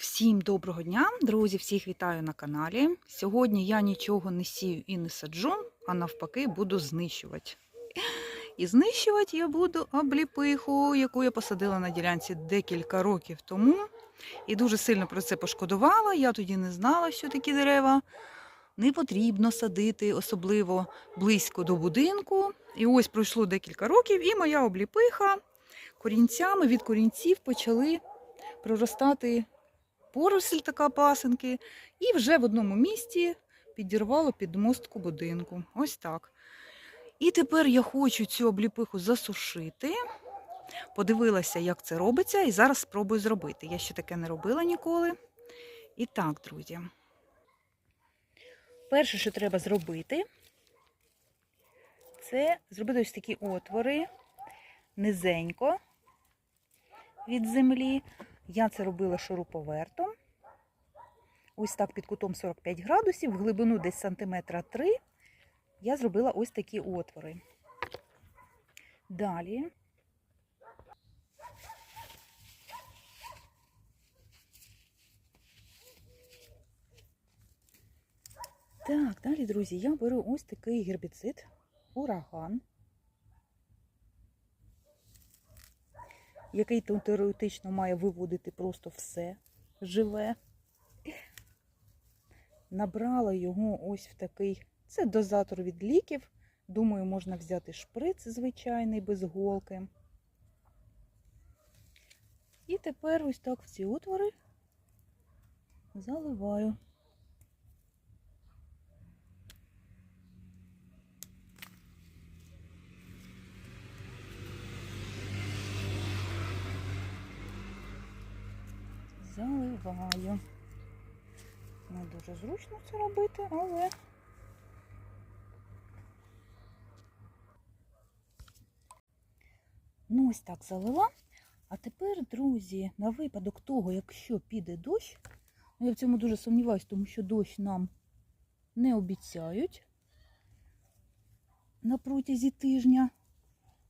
Всім доброго дня, друзі! Всіх вітаю на каналі. Сьогодні я нічого не сію і не саджу, а навпаки, буду знищувати. І знищувати я буду обліпиху, яку я посадила на ділянці декілька років тому. І дуже сильно про це пошкодувала. Я тоді не знала, що такі дерева не потрібно садити, особливо близько до будинку. І ось пройшло декілька років, і моя обліпиха корінцями від корінців почали проростати поросль така пасинки, і вже в одному місці підірвало підмостку будинку. Ось так. І тепер я хочу цю обліпиху засушити. Подивилася, як це робиться, і зараз спробую зробити. Я ще таке не робила ніколи. І так, друзі. Перше, що треба зробити, це зробити ось такі отвори низенько від землі. Я це робила шуруповертом. Ось так під кутом 45 градусів, в глибину десь сантиметра 3 я зробила ось такі отвори. Далі Так, далі, друзі, я беру ось такий гербіцид, ураган, який тут теоретично має виводити просто все живе. Набрала його ось в такий, це дозатор від ліків. Думаю, можна взяти шприц звичайний без голки. І тепер ось так в ці отвори заливаю. Заливаю. Не дуже зручно це робити, але ну ось так залила. А тепер, друзі, на випадок того, якщо піде дощ, ну я в цьому дуже сумніваюся, тому що дощ нам не обіцяють на протязі тижня,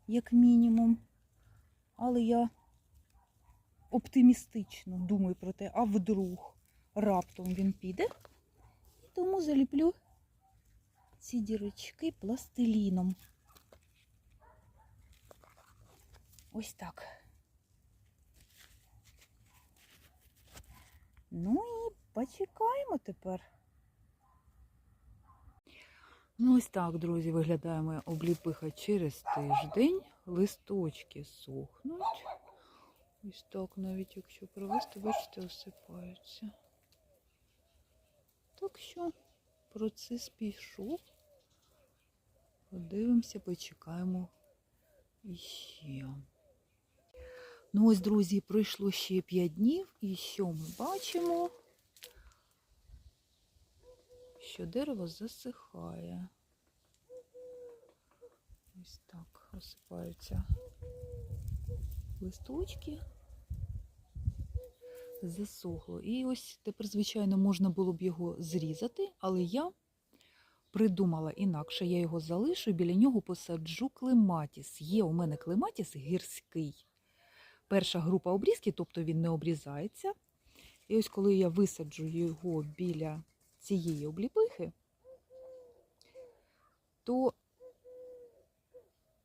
як мінімум. Але я оптимістично думаю про те, а вдруг раптом він піде. Тому заліплю ці дірочки пластиліном. Ось так. Ну і почекаємо тепер. Ну, ось так, друзі, виглядає моя обліпиха через тиждень. Листочки сохнуть. Так, навіть якщо провести, бачите, осипаються. Так що процес пішов. Подивимося, почекаємо іще. Ну ось, друзі, пройшло ще 5 днів, і що ми бачимо? Що дерево засихає. Ось так осипаються листочки. Засохло. І ось тепер, звичайно, можна було б його зрізати, але я придумала інакше, я його залишу біля нього посаджу клематіс. Є у мене клематіс гірський. Перша група обрізки, тобто він не обрізається. І ось коли я висаджу його біля цієї обліпихи, то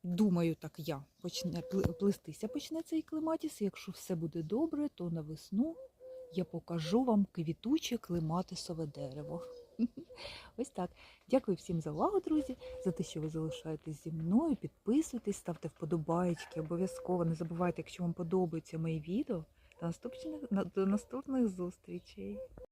Думаю, так я почне плестися почне цей клематіс. Якщо все буде добре, то на весну я покажу вам квітуче клематисове дерево. Ось так. Дякую всім за увагу, друзі, за те, що ви залишаєтесь зі мною. Підписуйтесь, ставте вподобайки, обов'язково не забувайте, якщо вам подобаються мої відео. До наступних зустрічей.